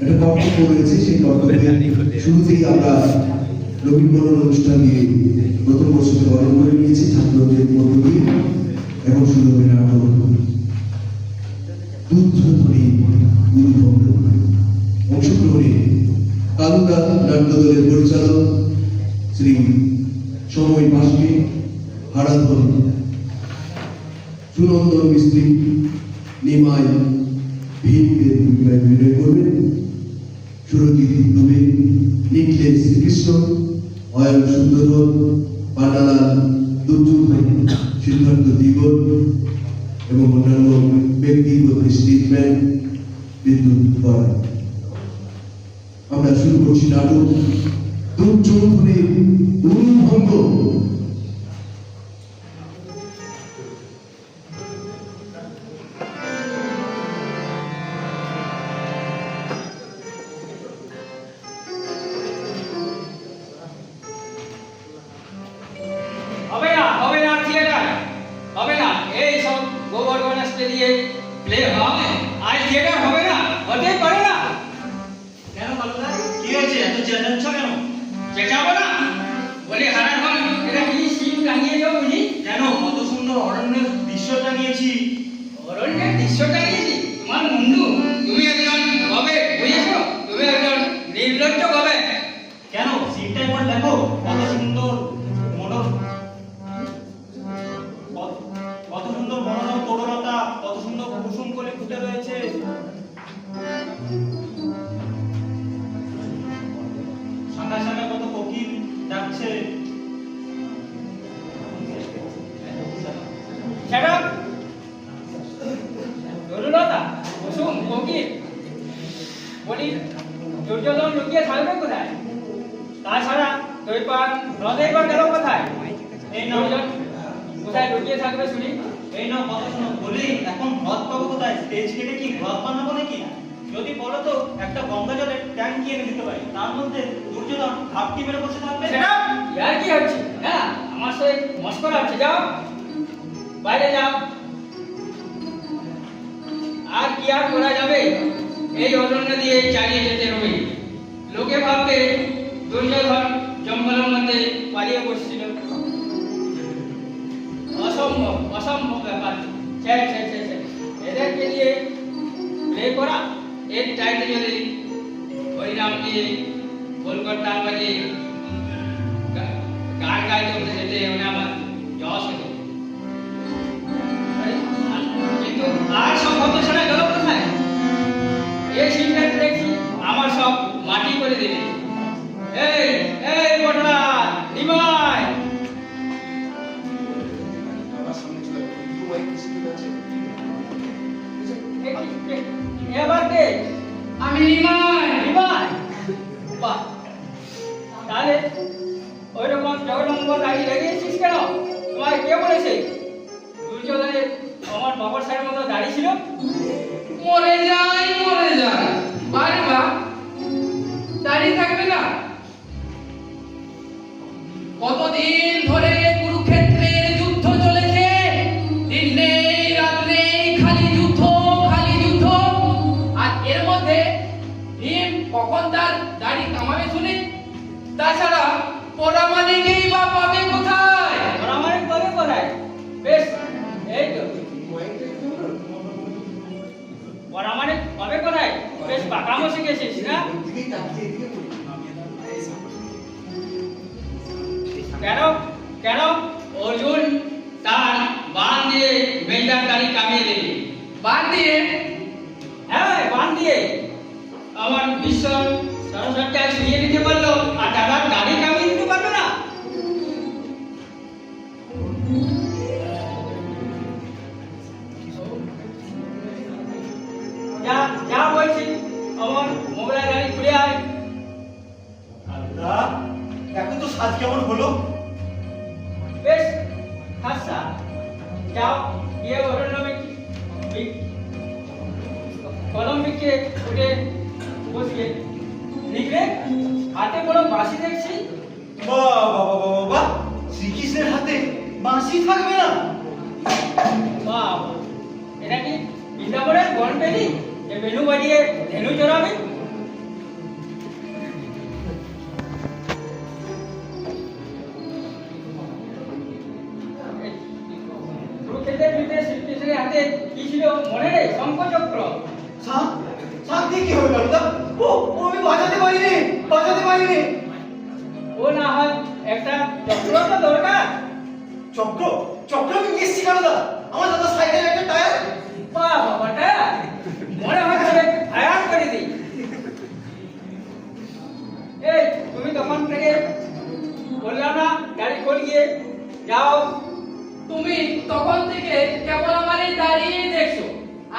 একটা কর্তব্য রয়েছে সেই কর্তব্যের শুরুতেই আমরা রবীন্দ্রনাথ অনুষ্ঠান দিয়ে প্রথম বছরকে বরণ করে নিয়েছি, ছাত্রদের মধ্য দিয়ে। এখন শুরু হবে পরিচালক শ্রী সময় মাসকে হারাধন। সুনন্দন মিস্ত্রি, নিমাই অয়ন সুন্দরন দুর্যোগ সিদ্ধার্থ দিগর এবং অন্যান্য ব্যক্তিগত স্টেটম্যান বিদ্যুৎ করা আমরা শুরু করছি নাটক। দুর্যোধনের অনুভঙ্গ গণেশকে দিয়ে প্লে হবে আর থিয়েটার হবে না হতে পারে না কেন বালুদা কি হয়েছে? এত চেঁচাচ্ছ কেন? চেঁচাবো না। বলি হারান হন এটা কি সিন টাঙিয়ে যাও বুঝি কেন? কত সুন্দর অরণ্যের দৃশ্য টাঙিয়েছি। অরণ্যের দৃশ্যটা নিয়েছি তোমার মুন্ডু তুমি একজন কবে বুঝেছ? তুমি একজন নির্লজ্জ কবে কেন? সিনটা একবার দেখো কত সুন্দর। স্টেজ কি হ্রদ বানাবো নাকি? যদি বলো তো, একটা গঙ্গা জলের ট্যাঙ্ক এনে দিতে পারি। তার মধ্যে দুর্যোধন ঘাপটি মেরে বসে থাকবে। সেটা ইয়ার কি হচ্ছে? হ্যাঁ আমার সাথে মস্করা হচ্ছে, যাও। বাইরে যাও। আর কি আর করা যাবে? এই অরণ্য দিয়ে চালিয়ে যেতে হবে। লোকে ভাববে, দুর্যোধন জঙ্গলের মধ্যে পালিয়ে বসছিল। অসম্ভব অসম্ভব ব্যাপার। এদেরকে নিয়ে প্লে করা এর চাইতে যদি হরিরামকে বল করতাম বাজে গা- গান গাইতে বসে যেতে মানে ওই রকম জগদম্বর গাড়ি লাগিয়েছিস কেন? তোমায় কে বলেছে? দুর্যোধনের আমার বাবার সাহের মতো দাঁড়িয়ে ছিল। মরে যাই মরে যাই। আরে বা দাঁড়িয়ে থাকবে না। কতদিন ধরে না কেন? কেন? অর্জুন তার বান দিয়ে বেলটার দাড়ি কামিয়ে বাঁশি থাকবে না। বাহ। এটা কি বৃন্দাবনের বন পেলি যে বেনু বাজিয়ে ধেনু চড়াবে হাতে কি ছিল মনে নেই? শঙ্খচক্র। শাক শাক দিয়ে কি হবে কালুদা ও ও আমি বাজাতে পারিনি বাজাতে পারিনি। ও না হয় একটা চক্র তো দরকার। চক্র চক্র আমি এসছি কালুদা আমার দাদা সাইকেলের একটা টায়ার। বাহ বাবাটা মনে হচ্ছে ফায়ার করে দিই। এই তুমি তখন থেকে বললাম না গাড়ি খোল গিয়ে যাও। তুমি তখন থেকে কেবল আমার এই দাঁড়িয়ে দেখছ।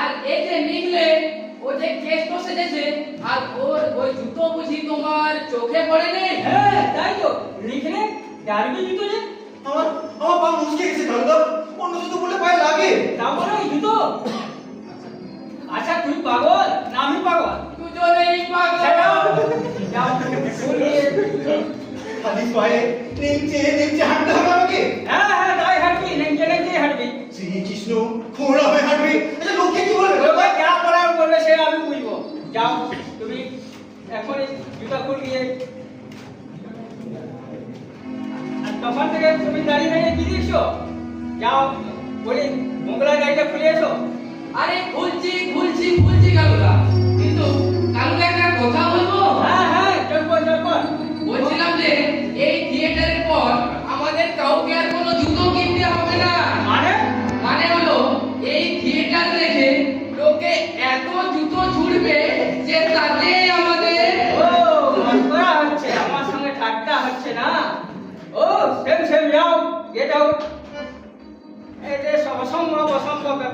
আর এই যে নিকলে ও যে কেষ্ট সেজেছে আর ওর ওই জুতো বুঝি তোমার চোখে পড়ে নেই হ্যাঁ। তাই তো লিখলে ডারবি জুতো যে আমার আমার পা মুচকে গেছে কালুদা অন্য জুতো বলে পায়ে লাগে। তা বলো এই জুতো। আচ্ছা তুই পাগল? না আমি পাগল। দুজনেই পাগল। যাও। যাও। খোল গিয়ে খালি পায়ে নেমচে নেমচে হাঁটতে হবে আমাকে। হ্যাঁ হ্যাঁ তাই হাঁটবি নেংচে নেংচে হাঁটবি। শ্রীকৃষ্ণ খোঁড়া হয়ে হাঁটবে। আচ্ছা লোককে কি বলবে? ওকে যা করার বলবে সে আমি বুঝব। যাও তুমি এখন জুতা খুল তখন থেকে তুমি দাঁড়িয়ে হয়ে কি দেখছ? যাও, বলি মোগলা গাড়িটা খুলে এসো। আরে, খুলছি খুলছি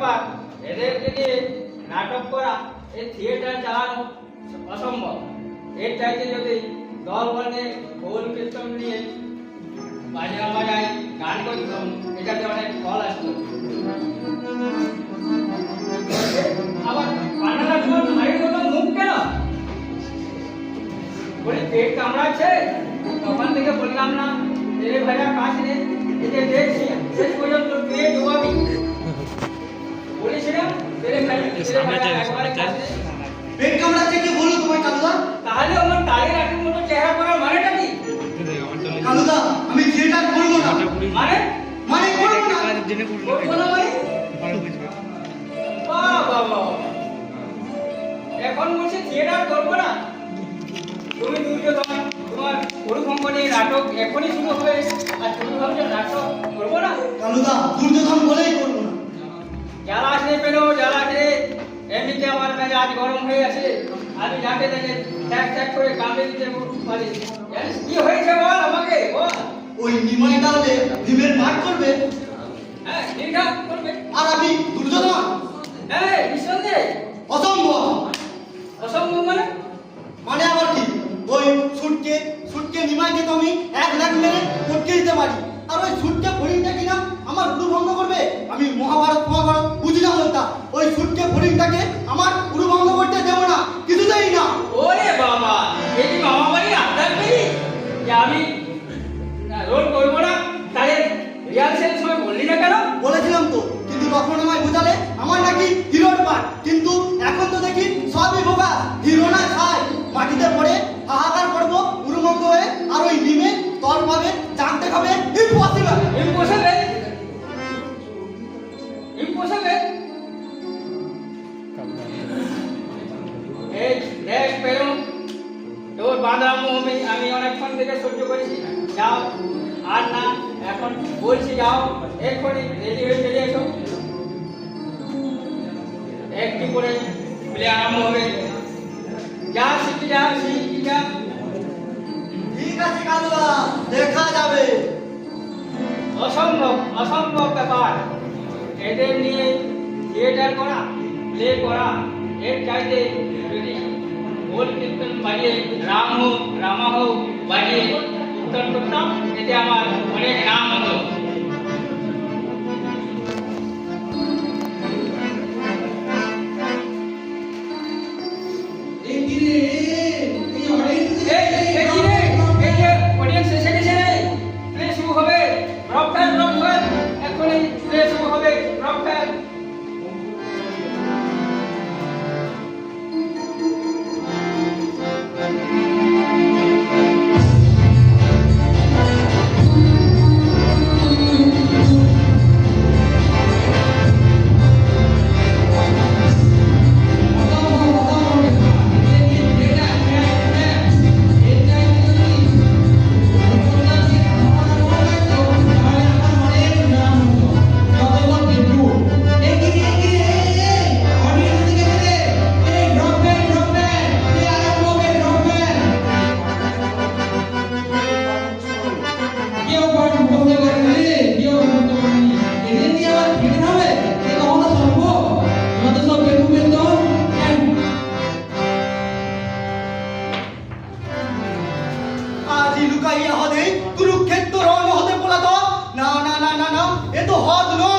ব্যাপার। এদেরকে নিয়ে নাটক করা এই থিয়েটার চালানো অসম্ভব। এর চাইতে যদি দল বলে গোল কীর্তন নিয়ে বাজনা বাজায়, গান করতাম, এটাতে অনেক ফল আসতো। আবার পান্নাটা তখন থেকে বললাম না এতে দেখছি, শেষ পর্যন্ত পেট কামড়াচ্ছে কি বলল তোমার কালুদা? তাহলে আমার তালের আটির মতো চেহারা করার মানেটা কি? কালুদা আমি থিয়েটার করব না। মানে? মানে করব না। করব না মানে? বাহ বাহ বাহ। এখন বলছে থিয়েটার করব না। তুমি দুর্যোধন তোমার গুরুভঙ্গনের নাটক এখনই শুরু হবে। আর তুমি ভাবছ নাটক করব না? কালুদা দুর্যোধন বলেই করব। যারা আসলে পেল যারা আসলে এমনিতে আমার মেজাজ গরম হয়ে আছে। আমি যাকে দেখে ট্যাক ট্যাক করে কামড়ে দিতে পারি। জানিস কি হয়েছে বল আমাকে? বল। ওই নিমাই তাহলে ভীমের পাঠ করবে? হ্যাঁ করবে। আর আমি দুর্যোধন? হ্যাঁ নিঃসন্দেহে অসম্ভব। অসম্ভব মানে? মানে আবার কি? ওই সুটকে সুটকে নিমাইকে তো আমি এক লাখ মেরে পটকে দিতে পারি। আর ওই সুটকে ফড়িংটা কিনা আমার গুরু ভঙ্গ করবে? আমি মহাভারত মহাভারত। ওই সুটকে ফড়িংটাকে আমার গুরু বলছি যাও এক্ষুনি রেডি হয়ে চলে এসো একটি করে প্লে আরম্ভ হবে যা শিখি যা শিখি যা ঠিক আছে কালুয়া দেখা যাবে অসম্ভব অসম্ভব ব্যাপার এদের নিয়ে থিয়েটার করা প্লে করা এর চাইতে যদি গোল কীর্তন বাজিয়ে রাম হোক রামা হোক বাজিয়ে কীর্তন করতাম এতে আমার অনেক নাম হতো না এ